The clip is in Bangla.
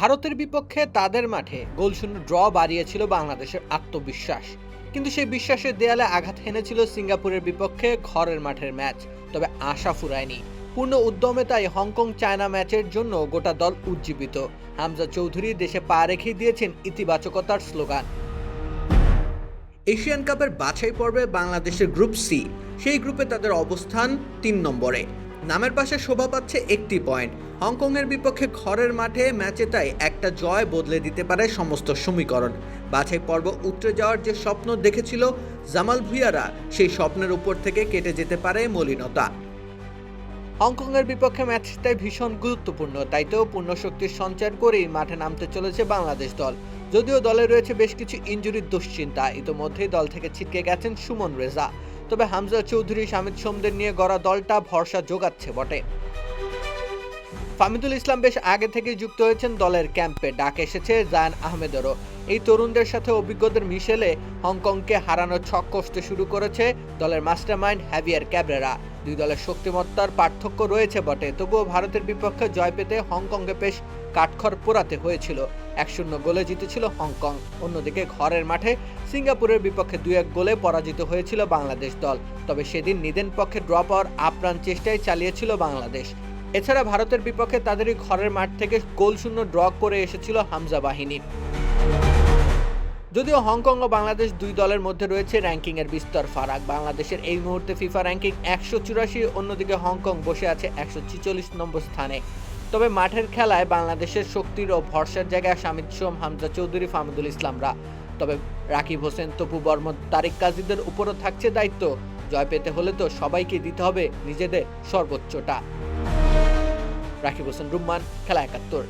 ভারতের বিপক্ষে তাদের মাঠে গোলশূন্য ড্র বাড়িয়েছিল বাংলাদেশের আত্মবিশ্বাস। কিন্তু সেই বিশ্বাসের দেয়ালে আঘাত হেনেছিল সিঙ্গাপুরের বিপক্ষে ঘরের মাঠের ম্যাচ। তবে আশা ফুরায়নি। পূর্ণ উদ্যমে তাই হংকং চায়না ম্যাচের জন্য গোটা দল উজ্জীবিত। হামজা চৌধুরী দেশে পা রেখে দিয়েছেন ইতিবাচকতার স্লোগান। এশিয়ান কাপের বাছাই পর্বে বাংলাদেশের গ্রুপ সি। সেই গ্রুপে তাদের অবস্থান তিন নম্বরে। নামের পাশে শোভা পাচ্ছে একটি পয়েন্ট। হংকংয়ের বিপক্ষে ঘরের মাঠে ম্যাচে তাই একটা জয় বদলে দিতে পারে সমস্ত সমীকরণ। বাছাই পর্ব উতরে যাওয়ার যে স্বপ্ন দেখেছিল জামাল ভুইয়ারা, সেই স্বপ্নের উপর থেকে কেটে যেতে পারে মলিনতা। হংকংয়ের বিপক্ষে ম্যাচটাই ভীষণ গুরুত্বপূর্ণ, তাই তো পূর্ণ শক্তির সঞ্চার করেই মাঠে নামতে চলেছে বাংলাদেশ দল। যদিও দলে রয়েছে বেশ কিছু ইঞ্জুরির দুশ্চিন্তা, ইতোমধ্যেই দল থেকে ছিটকে গেছেন সুমন রেজা। তবে হামজা চৌধুরী শামিদ সোমদের নিয়ে গড়া দলটা ভরসা যোগাচ্ছে বটে। ফামিদুল ইসলাম বেশ আগে থেকেই যুক্ত হয়েছেন দলের ক্যাম্পে। ডাক এসেছে জায়ান আহমেদেরও। এই তরুণদের সাথে অভিজ্ঞদের মিশেলে হংকংকে হারানোর ছক কষতে শুরু করেছে দলের মাস্টারমাইন্ড হ্যাভিয়ার ক্যাবরেরা। দুই দলের শক্তিমত্তার পার্থক্য রয়েছে বটে, তবুও ভারতের বিপক্ষে জয় পেতে হংকংকে বেশ কাঠখড় পোড়াতে হয়েছিল। এক শূন্য গোলে জিতেছিল হংকং। অন্যদিকে ঘরের মাঠে সিঙ্গাপুরের বিপক্ষে দুই এক গোলে পরাজিত হয়েছিল বাংলাদেশ দল। তবে সেদিন নিদেন পক্ষে ড্র পাওয়ার আপ্রাণ চেষ্টাই চালিয়েছিল বাংলাদেশ। এছাড়া ভারতের বিপক্ষে তাদেরই ঘরের মাঠ থেকে গোল শূন্য ড্র করে এসেছিল হামজা বাহিনী। যদিও হংকং ও বাংলাদেশ দুই দলের মধ্যে রয়েছে র্যাঙ্কিংয়ের বিস্তর ফারাক। বাংলাদেশের এই মুহূর্তে ফিফা র্যাঙ্কিং একশো চুরাশি, অন্যদিকে হংকং বসে আছে একশো ছিচল্লিশ নম্বর স্থানে। তবে মাঠের খেলায় বাংলাদেশের শক্তির ও ভরসার জায়গায় শামিদ সোম, হামজা চৌধুরী, ফাহমুদুল ইসলামরা তবে রাকিব হোসেন, তপু বর্ম, তারিক কাজীদের উপরও থাকছে দায়িত্ব। জয় পেতে হলে তো সবাইকে দিতে হবে নিজেদের সর্বোচ্চটা। রাকিব হোসেন, রুম্মান, খেলা একাত্তর।